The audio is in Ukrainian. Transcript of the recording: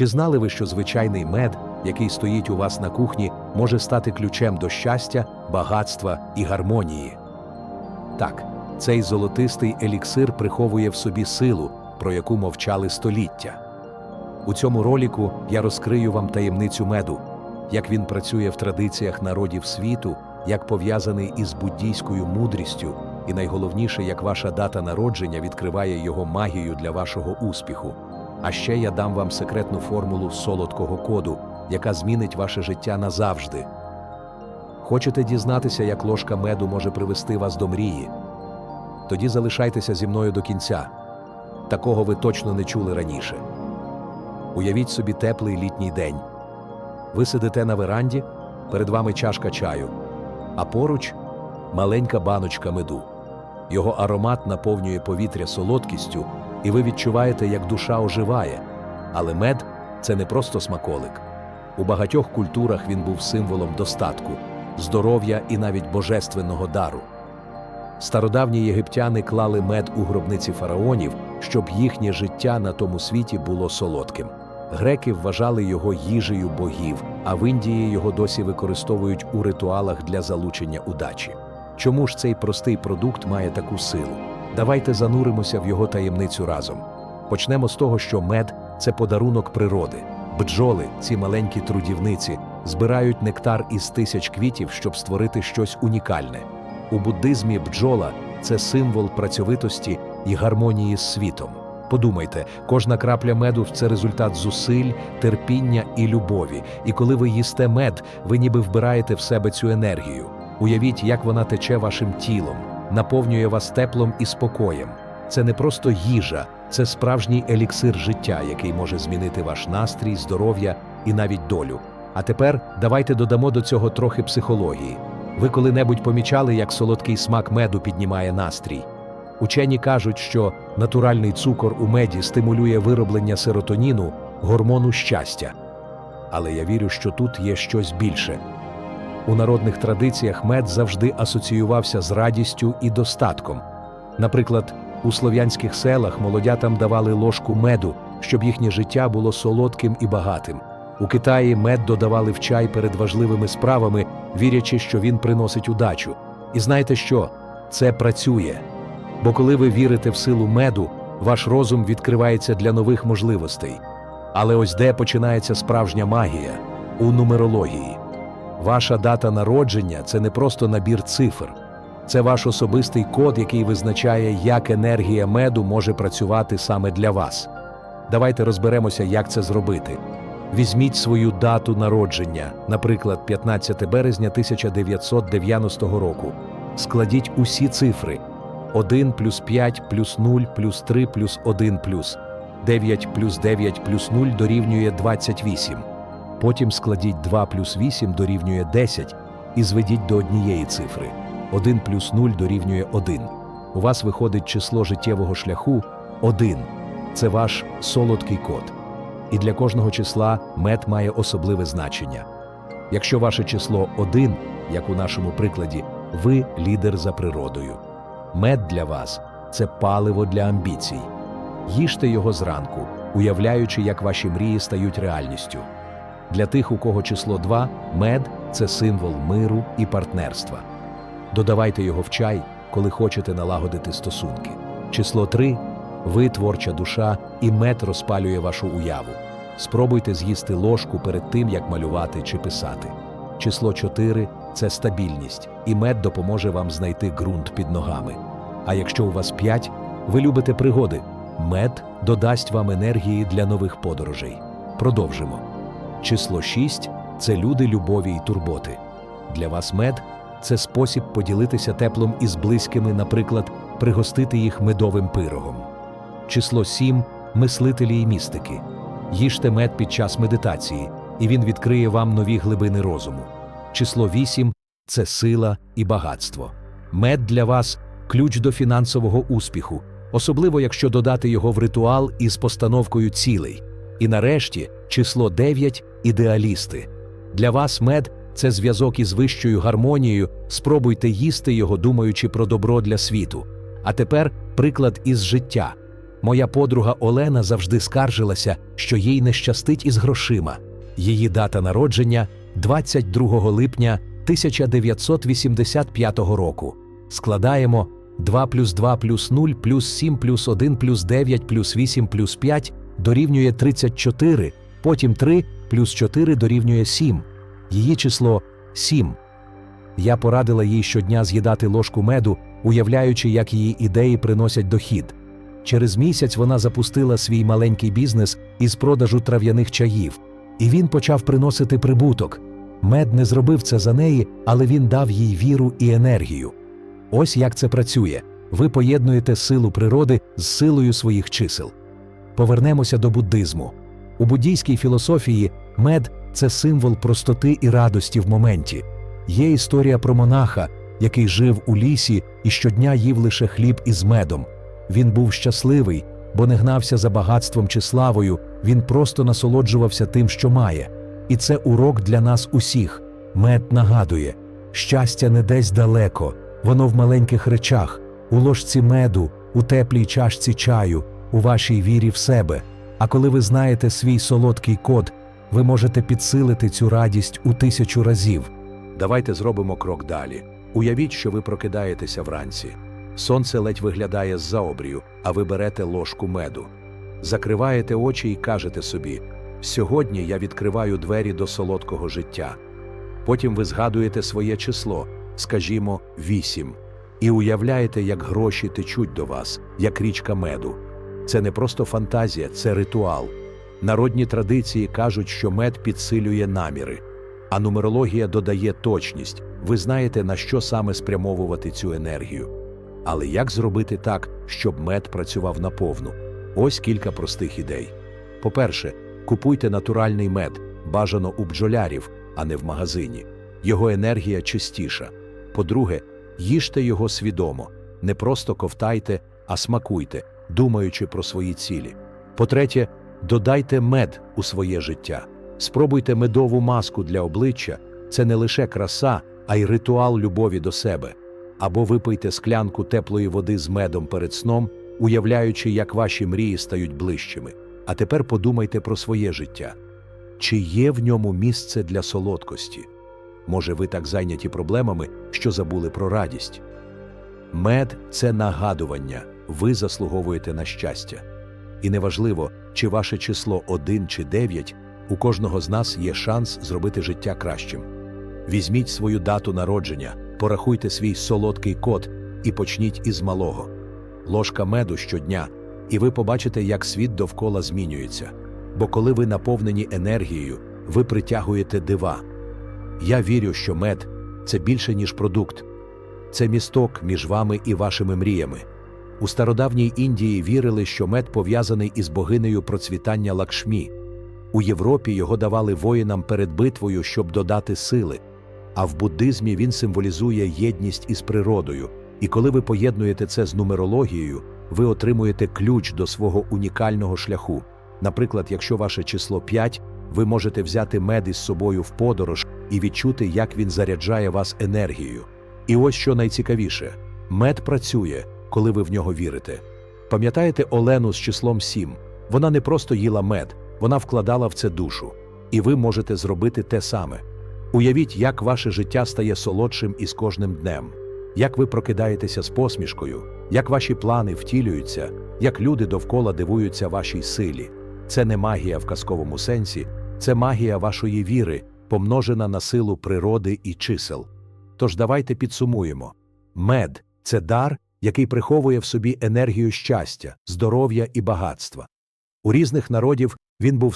Чи знали ви, що звичайний мед, який стоїть у вас на кухні, може стати ключем до щастя, багатства і гармонії? Так, цей золотистий еліксир приховує в собі силу, про яку мовчали століття. У цьому роліку я розкрию вам таємницю меду, як він працює в традиціях народів світу, як пов'язаний із буддійською мудрістю, і найголовніше, як ваша дата народження відкриває його магію для вашого успіху. А ще я дам вам секретну формулу солодкого коду, яка змінить ваше життя назавжди. Хочете дізнатися, як ложка меду може привести вас до мрії? Тоді залишайтеся зі мною до кінця. Такого ви точно не чули раніше. Уявіть собі теплий літній день. Ви сидите на веранді, перед вами чашка чаю, а поруч маленька баночка меду. Його аромат наповнює повітря солодкістю, і ви відчуваєте, як душа оживає. Але мед це не просто смаколик. У багатьох культурах він був символом достатку, здоров'я і навіть божественного дару. Стародавні єгиптяни клали мед у гробниці фараонів, щоб їхнє життя на тому світі було солодким. Греки вважали його їжею богів, а в Індії його досі використовують у ритуалах для залучення удачі. Чому ж цей простий продукт має таку силу? Давайте зануримося в його таємницю разом. Почнемо з того, що мед це подарунок природи. Бджоли, ці маленькі трудівниці, збирають нектар із тисяч квітів, щоб створити щось унікальне. У буддизмі бджола це символ працьовитості і гармонії з світом. Подумайте, кожна крапля меду це результат зусиль, терпіння і любові. І коли ви їсте мед, ви ніби вбираєте в себе цю енергію. Уявіть, як вона тече вашим тілом, наповнює вас теплом і спокоєм. Це не просто їжа, це справжній еліксир життя, який може змінити ваш настрій, здоров'я і навіть долю. А тепер давайте додамо до цього трохи психології. Ви коли-небудь помічали, як солодкий смак меду піднімає настрій? Учені кажуть, що натуральний цукор у меді стимулює вироблення серотоніну, гормону щастя. Але я вірю, що тут є щось більше. У народних традиціях мед завжди асоціювався з радістю і достатком. Наприклад, у слов'янських селах молодятам давали ложку меду, щоб їхнє життя було солодким і багатим. У Китаї мед додавали в чай перед важливими справами, вірячи, що він приносить удачу. І знаєте що? Це працює. Бо коли ви вірите в силу меду, ваш розум відкривається для нових можливостей. Але ось де починається справжня магія у нумерології. Ваша дата народження це не просто набір цифр, це ваш особистий код, який визначає, як енергія меду може працювати саме для вас. Давайте розберемося, як це зробити. Візьміть свою дату народження, наприклад, 15 березня 1990 року. Складіть усі цифри: 1 плюс 5 плюс 0 плюс 3 плюс 1 плюс 9 плюс 9 плюс 0 дорівнює 28. Потім складіть 2 плюс 8 дорівнює 10 і зведіть до однієї цифри. 1 плюс 0 дорівнює 1. У вас виходить число життєвого шляху 1. Це ваш солодкий код. І для кожного числа мед має особливе значення. Якщо ваше число 1, як у нашому прикладі, ви лідер за природою. Мед для вас це паливо для амбіцій. Їжте його зранку, уявляючи, як ваші мрії стають реальністю. Для тих, у кого число 2, мед це символ миру і партнерства. Додавайте його в чай, коли хочете налагодити стосунки. Число 3 ви творча душа, і мед розпалює вашу уяву. Спробуйте з'їсти ложку перед тим, як малювати чи писати. Число 4 це стабільність, і мед допоможе вам знайти ґрунт під ногами. А якщо у вас 5, ви любите пригоди. Мед додасть вам енергії для нових подорожей. Продовжимо. Число 6 це люди любові й турботи. Для вас мед це спосіб поділитися теплом із близькими, наприклад, пригостити їх медовим пирогом. Число 7 мислителі і містики. Їжте мед під час медитації, і він відкриє вам нові глибини розуму. Число 8 це сила і багатство. Мед для вас ключ до фінансового успіху, особливо якщо додати його в ритуал із постановкою цілей. І нарешті число 9 ідеалісти. Для вас мед це зв'язок із вищою гармонією. Спробуйте їсти його, думаючи про добро для світу. А тепер приклад із життя. Моя подруга Олена завжди скаржилася, що їй не щастить із грошима. Її дата народження 22 липня 1985 року. Складаємо 2 плюс 2 плюс 0 плюс 7 плюс 1 плюс 9 плюс 8 плюс 5 дорівнює 34, потім 3 плюс 4 дорівнює 7. Її число 7. Я порадила їй щодня з'їдати ложку меду, уявляючи, як її ідеї приносять дохід. Через місяць вона запустила свій маленький бізнес із продажу трав'яних чаїв, і він почав приносити прибуток. Мед не зробив це за неї, але він дав їй віру і енергію. Ось як це працює. Ви поєднуєте силу природи з силою своїх чисел. Повернемося до буддизму. У буддійській філософії мед це символ простоти і радості в моменті. Є історія про монаха, який жив у лісі і щодня їв лише хліб із медом. Він був щасливий, бо не гнався за багатством чи славою, він просто насолоджувався тим, що має. І це урок для нас усіх. Мед нагадує: щастя не десь далеко, воно в маленьких речах, у ложці меду, у теплій чашці чаю, у вашій вірі в себе. А коли ви знаєте свій солодкий код, ви можете підсилити цю радість у тисячу разів. Давайте зробимо крок далі. Уявіть, що ви прокидаєтеся вранці. Сонце ледь виглядає з-за обрію, а ви берете ложку меду. Закриваєте очі і кажете собі: Сьогодні я відкриваю двері до солодкого життя. Потім ви згадуєте своє число, скажімо, вісім, і уявляєте, як гроші течуть до вас, як річка меду. Це не просто фантазія, це ритуал. Народні традиції кажуть, що мед підсилює наміри, а нумерологія додає точність. Ви знаєте, на що саме спрямовувати цю енергію. Але як зробити так, щоб мед працював наповну? Ось кілька простих ідей. По-перше, купуйте натуральний мед, бажано у бджолярів, а не в магазині. Його енергія чистіша. По-друге, їжте його свідомо, не просто ковтайте, а смакуйте, думаючи про свої цілі. По-третє, додайте мед у своє життя. Спробуйте медову маску для обличчя це не лише краса, а й ритуал любові до себе. Або випийте склянку теплої води з медом перед сном, уявляючи, як ваші мрії стають ближчими. А тепер подумайте про своє життя. Чи є в ньому місце для солодкості? Може, ви так зайняті проблемами, що забули про радість? Мед це нагадування, ви заслуговуєте на щастя. І неважливо, чи ваше число 1 чи 9, у кожного з нас є шанс зробити життя кращим. Візьміть свою дату народження, порахуйте свій солодкий код і почніть із малого. Ложка меду щодня, і ви побачите, як світ довкола змінюється. Бо коли ви наповнені енергією, ви притягуєте дива. Я вірю, що мед це більше, ніж продукт, це місток між вами і вашими мріями. У стародавній Індії вірили, що мед пов'язаний із богинею процвітання лакшмі. У Європі його давали воїнам перед битвою, щоб додати сили. А в буддизмі він символізує єдність із природою. І коли ви поєднуєте це з нумерологією, ви отримуєте ключ до свого унікального шляху. Наприклад, якщо ваше число 5, ви можете взяти мед із собою в подорож і відчути, як він заряджає вас енергією. І ось що найцікавіше: мед працює, коли ви в нього вірите. Пам'ятаєте Олену з числом 7? Вона не просто їла мед, вона вкладала в це душу. І ви можете зробити те саме. Уявіть, як ваше життя стає солодшим із кожним днем, як ви прокидаєтеся з посмішкою, як ваші плани втілюються, як люди довкола дивуються вашій силі. Це не магія в казковому сенсі, це магія вашої віри, помножена на силу природи і чисел. Тож давайте підсумуємо: мед це дар, який приховує в собі енергію щастя, здоров'я і багатства. У різних народів він був